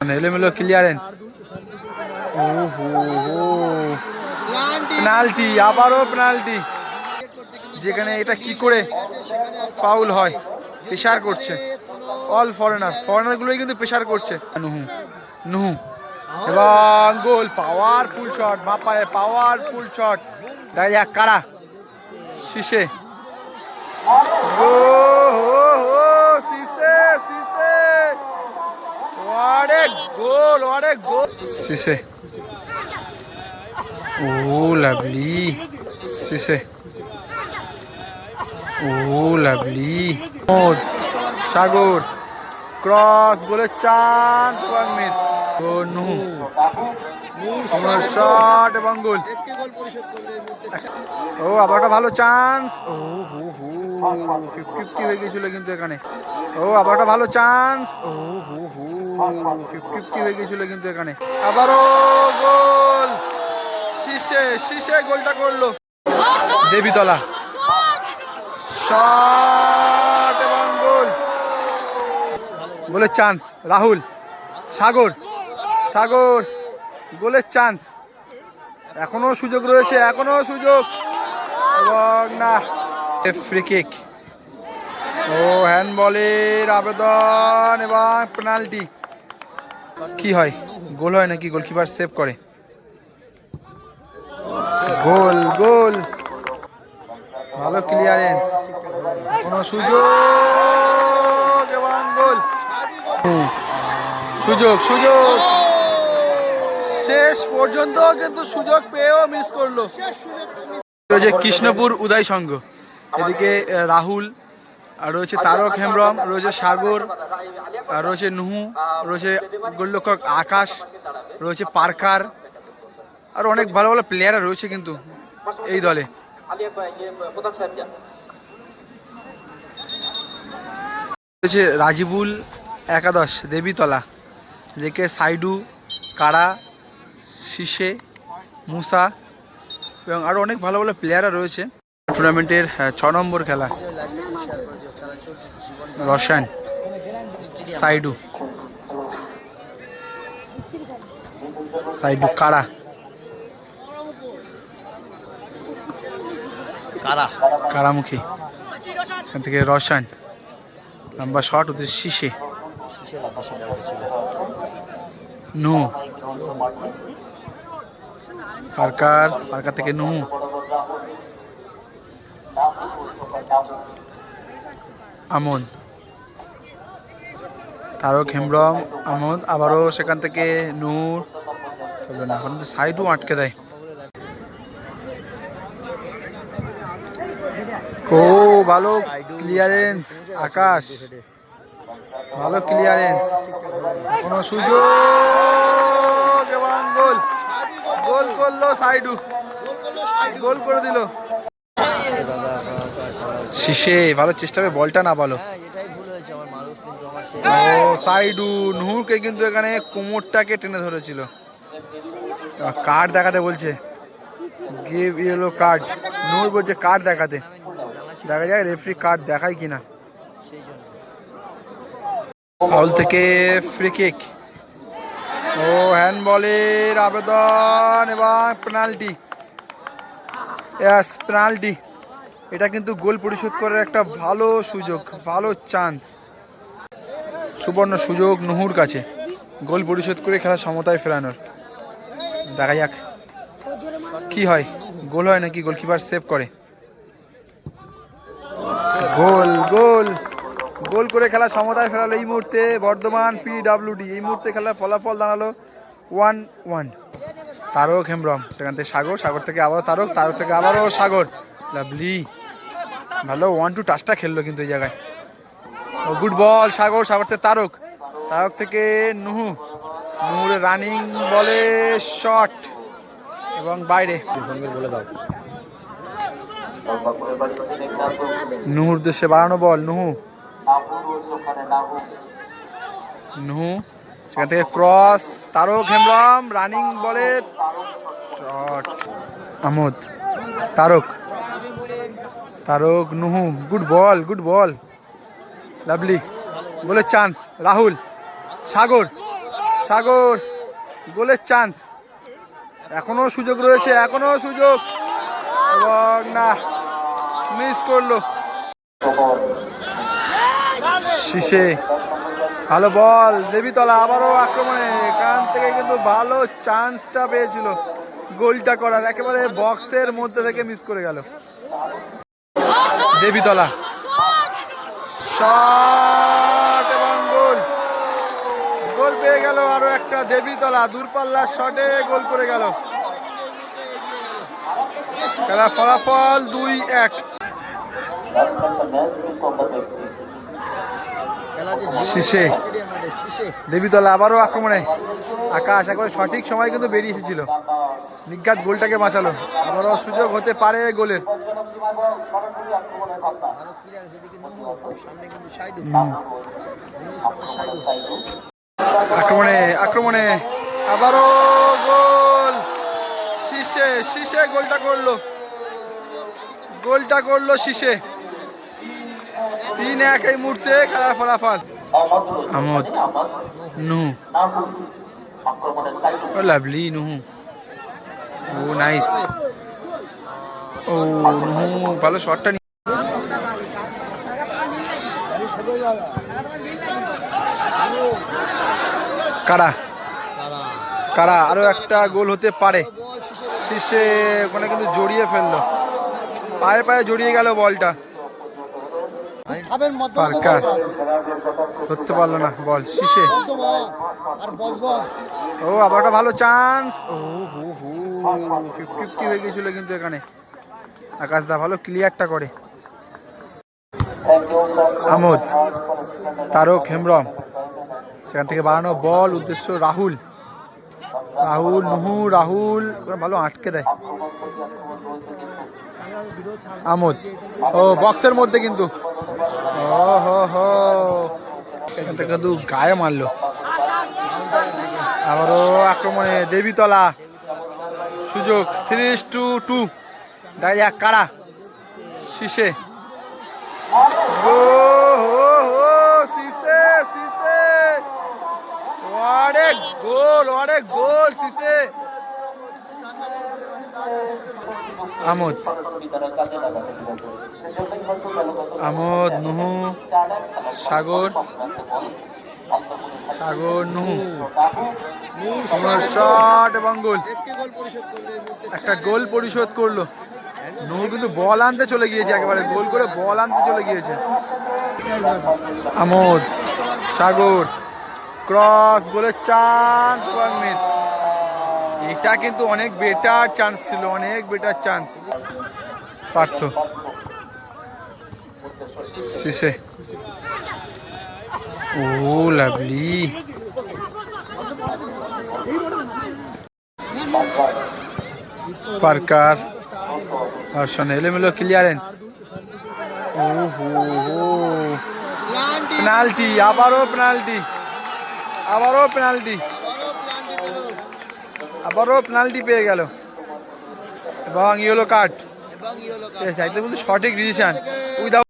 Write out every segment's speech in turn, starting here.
মানে এলোমেলো clearance penalty আবারও পেনাল্টি যেখানে এটা কি করে ফাউল হয় প্রেশার করছে। অল ফরেনার ফরেনারগুলোই কিন্তু প্রেশার করছে। নুহু নুহু। এবং গোল পাওয়ারফুল শট বাপায় পাওয়ারফুল শট যাক কারা? শীষে ও হো হো শীষে শীষে A goal! Cisse. Oh, lovely. Cisse. Oh, lovely. Oh, Sagar cross গোলের চান্স এবং মিস ও নু শট এবং গোল ও আবার একটা ভালো চান্স ও হু হু ফিফটি ফিফটি হয়ে গেছিল কিন্তু এখানে ও আবার একটা ভালো চান্স ও হু হু ফিফটি হয়ে গেছিল কিন্তু এখানে। আবারও গোল! শীষে শীষে গোলটা করল। দেবীতলা। Shot goal. গোলের চান্স, রাহুল। সাগর সাগর। গোলের চান্স। এখনও সুযোগ রয়েছে, এখনও সুযোগ। এবং না ফ্রি কিক ও হ্যান্ডবলের আবেদন এবং পেনাল্টি কি হয়? গোল হয় নাকি গোলকিপার সেভ করে? গোল গোল। ভালো ক্লিয়ারেন্স এখনও সুযোগ। এবং গোল। সুযোগ সুযোগ। শেষ পর্যন্ত কিন্তু সুযোগ পেয়েও মিস করল। যে কৃষ্ণপুর উদয় সংঘ। এদিকে রাহুল আর রয়েছে তারক হেমব্রম রয়েছে সাগর আর রয়েছে নুহু রয়েছে গোলরক্ষক আকাশ রয়েছে পার্কার আর অনেক ভালো ভালো প্লেয়াররা রয়েছে কিন্তু এই দলে। রয়েছে রাজিবুল একাদশ দেবীতলা এদিকে সাইডু কারা শীষে মুসা এবং আরও অনেক ভালো ভালো প্লেয়াররা রয়েছে। টুর্নামেন্টের ছ নম্বর খেলা। রসায়ন সাইডু। সাইডু কারা কারা কারামুখী সেখান থেকে রসায়ন। লম্বা শট হচ্ছে শীষে। নু। পার্কার পার্কার থেকে নু। আমন তারক হেমব্রম, আমোদ। আবারও সেখান থেকে নূর। চলবে না, এখন সাইডও আটকে দেয়। ও ভালো ক্লিয়ারেন্স আকাশ। ভালো ক্লিয়ারেন্স কোনো সুযোগ। গোল। গোল করল সাইডু। গোল করে দিল। শিশে ভালো চেষ্টা করে বলটা না ভালো হ্যাঁ ও সাইডু নুহুরকে কিন্তু এখানে কোমরটাকে টেনে ধরেছিল। কার্ড দেখাতে বলছে। গিভ ইয়েলো কার্ড নুহুর বলছে কার্ড দেখাতে। দেখা যায় রেফারি কার্ড দেখায় কিনা। জন্য থেকে ফ্রি কিক ও হ্যান্ডবলের আবেদন এবং পেনাল্টি পেনাল্টি এটা কিন্তু গোল পরিশোধ করার একটা ভালো সুযোগ, ভালো চান্স সুবর্ণ সুযোগ নুহুর কাছে। গোল পরিশোধ করে খেলা সমতায় ফেরানোর। দেখা যাক কি হয়। গোল হয় নাকি গোলকিপার সেভ করে? গোল গোল। গোল করে খেলা সমতায় ফেরালো এই মুহূর্তে বর্ধমান পিডাব্লিউডি এই মুহূর্তে খেলার ফলাফল দাঁড়াল ওয়ান ওয়ান তারক হেমব্রম। সেখান থেকে সাগর সাগর থেকে আবারও তারক তারক থেকে আবারও সাগর। লাভলি। ভালো ওয়ান টু টাচটা খেললো কিন্তু এই জায়গায়। ও গুড বল সাগর সাগর থেকে তারক। তারক থেকে নুহু। নুহুর রানিং বলে শট এবং বাইরে। নুহুর দেশে বাড়ানো বল নুহু। নুহু। সেখান থেকে ক্রস, তারক হেমব্রম, রানিং বলে shot Amod Tarak Tarak, Nuhu good ball good ball lovely, গোলের চান্স রাহুল, সাগর সাগর, গোলের চান্স এখনও সুযোগ রয়েছে, এখনও সুযোগ। এবং না মিস করল। শিশে ভালো বল। দেবীতলা আবারও আক্রমণে। এখান থেকে কিন্তু ভালো চান্সটা পেয়েছিল। গোলটা করার একেবারে বক্সের মধ্যে থেকে মিস করে গেল। দেবীতলা। শট এবং গোল। গোল পেয়ে গেল আরও একটা দেবীতলা। দূরপাল্লার শটে গোল করে গেল। খেলার ফলাফল দুই এক। শীষে। দেবীতলা আবারও আক্রমণে। আকাশ একবারে সঠিক সময় কিন্তু বেরিয়ে এসেছিল। নিজ্ঞাত গোলটাকে বাঁচালো। আবারও সুযোগ হতে পারে গোলের আক্রমণে আক্রমণে। আবারও গোল। শীষে শীষে গোলটা করল। গোলটা করল শীষে। তিন এক এই মুহূর্তে খেলার ফলাফল। আমোদ। নুহু। ও লাভলি নুহু। ও নাইস। ও নুহু ভালো শটটা কারা? কারা? আরও একটা গোল হতে পারে। শীর্ষে ওখানে কিন্তু জড়িয়ে ফেলল। পায়ে পায়ে জড়িয়ে গেল বলটা। খাবেন পার্কার ধরতে পারল না। বল শীষে ও আবার একটা ভালো চান্স ও হু হু ফিফটি ফিফটি হয়ে গেছিল কিন্তু এখানে। আকাশ দা ভালো ক্লিয়ারটা করে। আমোদ তারক হেমব্রম। সেখান থেকে বাড়ানো বল উদ্দেশ্য রাহুল। রাহুল নুহু রাহুল ভালো আটকে দেয়। আমোদ। ও বক্সের মধ্যে কিন্তু। হো হো। সেখান থেকে গায়ে মারলো। আবারও আক্রমণে দেবীতলা। সুযোগ থ্রি টু টু ডাইয়া কারা? শীষে। ও হো হো শীষে শীষে। ওয়ারে গোল ওয়ারে গোল, শীষে। আমোদ। আমোদ, নুহু, সাগর সাগর, নুহু। শট এবং গোল। একটি গোল পরিশোধ করলে। নুহু কিন্তু বল আনতে চলে গিয়েছে একেবারে, গোল করে বল আনতে চলে গিয়েছে। আমোদ, সাগর, ক্রস, গোলের চান্স মিস এটা কিন্তু অনেক বেটার চান্স ছিল, অনেক বেটার চান্স পার্থ। শিশে ও লাভলি পার্কার। দর্শন, এলোমেলো ক্লিয়ারেন্স ও হো পেনাল্টি, আবারও পেনাল্টি। আবারও পেনাল্টি। আবারও পেনাল্টি পেয়ে গেল। এবং ইয়েলো কার্ড চাইতে বলতে সঠিক ডিসিশন উইদাউট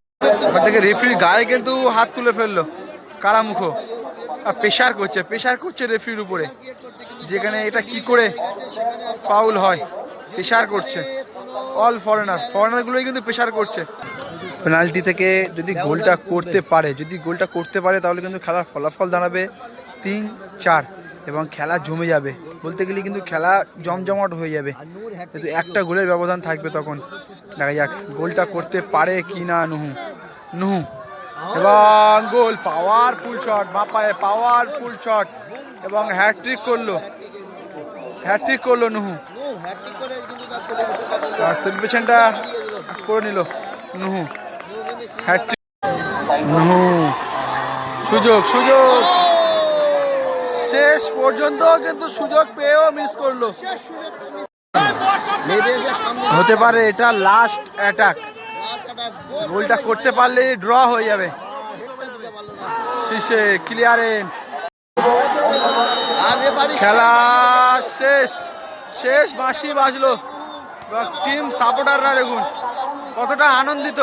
থেকে রেফারির গায়ে কিন্তু হাত তুলে ফেলল। কারামুখ। প্রেশার করছে প্রেশার করছে রেফারির উপরে। যেখানে এটা কি করে ফাউল হয় প্রেশার করছে। অল ফরেনার ফরেনারগুলোই কিন্তু প্রেশার করছে। পেনাল্টি থেকে যদি গোলটা করতে পারে, যদি গোলটা করতে পারে, তাহলে কিন্তু খেলার ফলাফল দাঁড়াবে তিন চার। এবং খেলা জমে যাবে। বলতে গেলে কিন্তু খেলা জমজমাট হয়ে যাবে। কিন্তু একটা গোলের ব্যবধান থাকবে তখন। দেখা যাক, গোলটা করতে পারে কি না নুহু। নুহু, এবং গোল পাওয়ারফুল শট বাপায়ে পাওয়ারফুল শট এবং হ্যাট্রিক করল। হ্যাট্রিক করল নুহু। সেলিব্রেশনটা করে নিল নুহু। হ্যাট্রিক নুহু, সুযোগ সুযোগ। শেষ পর্যন্ত কিন্তু সুযোগ পেয়েও মিস করল। হতে পারে এটা লাস্ট অ্যাটাক গোলটা করতে পারলে ড্র হয়ে যাবে। শীষে ক্লিয়ারেন্স খেলা শেষ। শেষ বাঁশি বাজলো। টিম সাপোর্টাররা দেখুন, কতটা আনন্দিত।